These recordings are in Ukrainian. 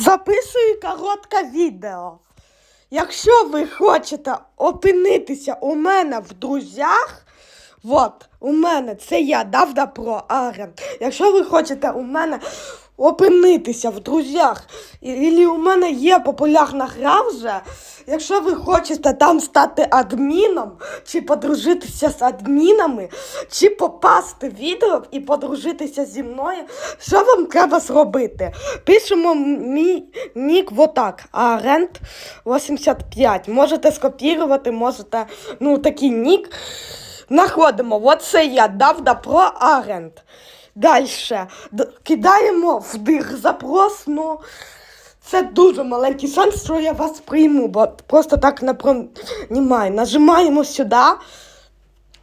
Записую коротке відео. Якщо ви хочете опинитися у мене в друзях, от, у мене це я Давда Про Арен. Якщо ви хочете у мене опинитися в друзях, і у мене є популярна гра вже, якщо ви хочете там стати адміном, чи подружитися з адмінами, чи попасти в відео і подружитися зі мною, що вам треба зробити? Пишемо мій нік отак, агент 85. Можете скопірувати, можете, ну, такий нік. Находимо, оце я, Давда Про Агент. Далі. Кидаємо в дих запрос, ну. Це дуже маленький шанс, що я вас прийму, бо просто так не пронімаю. Нажимаємо сюди.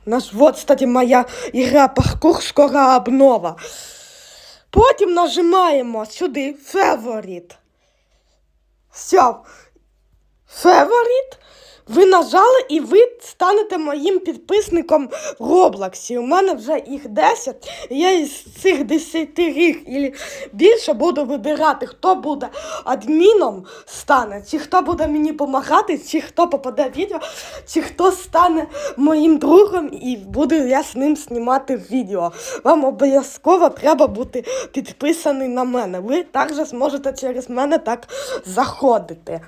Наш, вот, кстати, моя ігра паркур скоро обнова. Потім нажимаємо сюди Favorite. Все. Favorite. Ви нажали і ви станете моїм підписником в Роблоксі. У мене вже їх 10. Я із цих 10 рік і більше буду вибирати, хто буде адміном стане, чи хто буде мені допомагати, чи хто попаде в відео, чи хто стане моїм другом і буду я з ним знімати відео. Вам обов'язково треба бути підписаний на мене. Ви також зможете через мене так заходити.